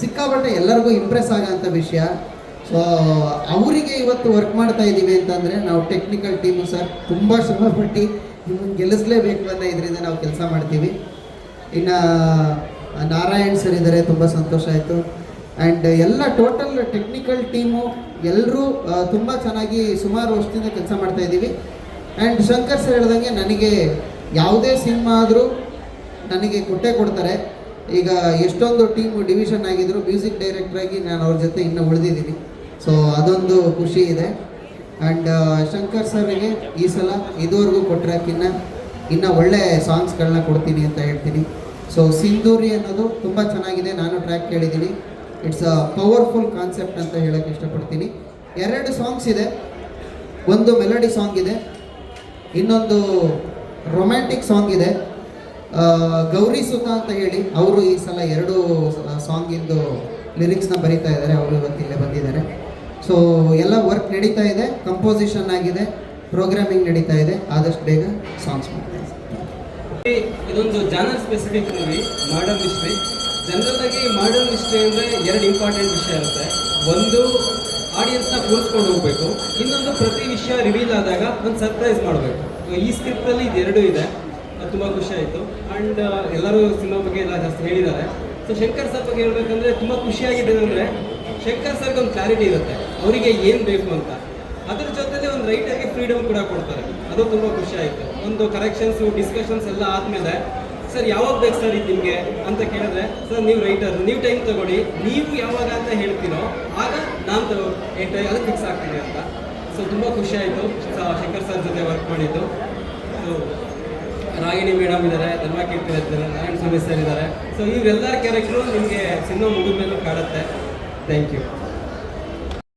ಸಿಕ್ಕಾಪಟ್ಟೆ ಎಲ್ಲರಿಗೂ ಇಂಪ್ರೆಸ್ ಆಗೋಂಥ ವಿಷಯ. ಸೊ ಅವರಿಗೆ ಇವತ್ತು ವರ್ಕ್ ಮಾಡ್ತಾ ಇದ್ದೀವಿ ಅಂತಂದರೆ ನಾವು ಟೆಕ್ನಿಕಲ್ ಟೀಮು ಸರ್, ತುಂಬ ಶ್ರಮಪಟ್ಟು ನಿಮ್ಮನ್ನು ಗೆಲ್ಲಿಸ್ಲೇಬೇಕು ಅಂತ ಇದರಿಂದ ನಾವು ಕೆಲಸ ಮಾಡ್ತೀವಿ. ಇನ್ನು, ನಾರಾಯಣ್ ಸರ್ ಇದ್ದಾರೆ, ತುಂಬ ಸಂತೋಷ ಆಯಿತು. ಆ್ಯಂಡ್ ಎಲ್ಲ ಟೋಟಲ್ ಟೆಕ್ನಿಕಲ್ ಟೀಮು ಎಲ್ಲರೂ ತುಂಬ ಚೆನ್ನಾಗಿ ಸುಮಾರು ವರ್ಷದಿಂದ ಕೆಲಸ ಮಾಡ್ತಾ ಇದ್ದೀವಿ. ಆ್ಯಂಡ್ ಶಂಕರ್ ಸರ್ ಹೇಳ್ದಂಗೆ ನನಗೆ ಯಾವುದೇ ಸಿನಿಮಾ ಆದರೂ ನನಗೆ ಕೊಟ್ಟೇ ಕೊಡ್ತಾರೆ. ಈಗ ಎಷ್ಟೊಂದು ಟೀಮು ಡಿವಿಷನ್ ಆಗಿದ್ರು ಮ್ಯೂಸಿಕ್ ಡೈರೆಕ್ಟ್ರಾಗಿ ನಾನು ಅವ್ರ ಜೊತೆ ಇನ್ನೂ ಉಳಿದಿದ್ದೀನಿ. ಸೊ ಅದೊಂದು ಖುಷಿ ಇದೆ. ಆ್ಯಂಡ್ ಶಂಕರ್ ಸರ್ಗೆ ಈ ಸಲ ಇದುವರೆಗೂ ಕೊಟ್ಟಿರೋಕ್ಕಿನ್ನ ಇನ್ನೂ ಒಳ್ಳೆ ಸಾಂಗ್ಸ್ಗಳನ್ನ ಕೊಡ್ತೀನಿ ಅಂತ ಹೇಳ್ತೀನಿ. ಸೊ ಸಿಂಧೂರಿ ಅನ್ನೋದು ತುಂಬ ಚೆನ್ನಾಗಿದೆ. ನಾನು ಟ್ರ್ಯಾಕ್ ಕೇಳಿದ್ದೀನಿ. ಇಟ್ಸ್ ಅ ಪವರ್ಫುಲ್ ಕಾನ್ಸೆಪ್ಟ್ ಅಂತ ಹೇಳೋಕ್ಕೆ ಇಷ್ಟಪಡ್ತೀನಿ. ಎರಡು ಸಾಂಗ್ಸ್ ಇದೆ. ಒಂದು ಮೆಲಡಿ ಸಾಂಗ್ ಇದೆ. ಇನ್ನೊಂದು ರೊಮ್ಯಾಂಟಿಕ್ ಸಾಂಗ್ ಇದೆ. ಗೌರಿ ಸುತ ಅಂತ ಹೇಳಿ ಅವರು ಈ ಸಲ ಎರಡು ಸಾಂಗಿಂದು ಲಿರಿಕ್ಸ್ನ ಬರೀತಾ ಇದ್ದಾರೆ. ಅವರು ಇವತ್ತು ಇಲ್ಲೇ ಬಂದಿದ್ದಾರೆ. ಸೊ ಎಲ್ಲ ವರ್ಕ್ ನಡೀತಾ ಇದೆ. ಕಂಪೋಸಿಷನ್ ಆಗಿದೆ. ಪ್ರೋಗ್ರಾಮಿಂಗ್ ನಡೀತಾ ಇದೆ. ಆದಷ್ಟು ಬೇಗ ಸಾಂಗ್ಸ್ ಮಾಡ್ತಾ ಇದೆ ಇದೊಂದು genre specific movie modern history general ಆಗಿ ಮಾಡಲ್ ಹಿಸ್ಟ್ರಿ ಅಂದರೆ ಎರಡು ಇಂಪಾರ್ಟೆಂಟ್ ವಿಷಯ ಇರುತ್ತೆ. ಒಂದು ಆಡಿಯನ್ಸ್ನ ಕೂರಿಸ್ಕೊಂಡು ಹೋಗ್ಬೇಕು. ಇನ್ನೊಂದು, ಪ್ರತಿ ವಿಷಯ ರಿವೀಲ್ ಆದಾಗ ಒಂದು ಸರ್ಪ್ರೈಸ್ ಮಾಡಬೇಕು. ಈ ಸ್ಕ್ರಿಪ್ಟಲ್ಲಿ ಇದೆರಡೂ ಇದೆ ಅದು ತುಂಬ ಖುಷಿ ಆಯಿತು. ಆ್ಯಂಡ್ ಎಲ್ಲರೂ ಸಿನಿಮಾ ಬಗ್ಗೆ ಎಲ್ಲ ಜಾಸ್ತಿ ಹೇಳಿದ್ದಾರೆ. ಸೊ ಶಂಕರ್ ಸರ್ ಬಗ್ಗೆ ಹೇಳ್ಬೇಕಂದ್ರೆ ತುಂಬ ಖುಷಿಯಾಗಿದೆ ಅಂದರೆ ಶಂಕರ್ ಸರ್ಗೆ ಒಂದು ಕ್ಲಾರಿಟಿ ಇರುತ್ತೆ. ಅವರಿಗೆ ಏನು ಬೇಕು ಅಂತ. ಅದ್ರ ಜೊತೆಲಿ ಒಂದು ರೈಟರ್ಗೆ ಫ್ರೀಡಮ್ ಕೂಡ ಕೊಡ್ತಾರೆ. ಅದು ತುಂಬ ಖುಷಿ ಆಯಿತು. ಒಂದು ಕರೆಕ್ಷನ್ಸು ಡಿಸ್ಕಷನ್ಸ್ ಎಲ್ಲ ಆದಮೇಲೆ ಸರ್, ಯಾವಾಗ ಬೇಕು ಸರ್ ಇದು ನಿಮಗೆ ಅಂತ ಕೇಳಿದ್ರೆ, ಸರ್, ನೀವು ರೈಟರ್, ನೀವು ಟೈಮ್ ತಗೊಳ್ಳಿ. ನೀವು ಯಾವಾಗ ಅಂತ ಹೇಳ್ತೀರೋ, ಆಗ ನಾನು ತಗೋ ಅದು ಫಿಕ್ಸ್ ಆಗ್ತೀನಿ ಅಂತ. ಸೊ ತುಂಬ ಖುಷಿ ಆಯಿತು. ಶಂಕರ್ ಸರ್ ಜೊತೆ ವರ್ಕ್ ಮಾಡಿದ್ದು. ಸೊ ರಾಗಿಣಿ ಮೇಡಮ್ ಇದ್ದಾರೆ ಧರ್ಮ ಕೀರ್ತಿ ಇದ್ದಾರೆ ನಾರಾಯಣ ಸ್ವಾಮಿ ಸರ್ ಇದ್ದಾರೆ. ಸೊ ಇವರೆಲ್ಲರ ಕ್ಯಾರೆಕ್ಟ್ರು ನಿಮಗೆ ಸಿನಿಮಾ ಮುಗಿದ ಮೇಲೆ ಕಾಡುತ್ತೆ ಥ್ಯಾಂಕ್ ಯು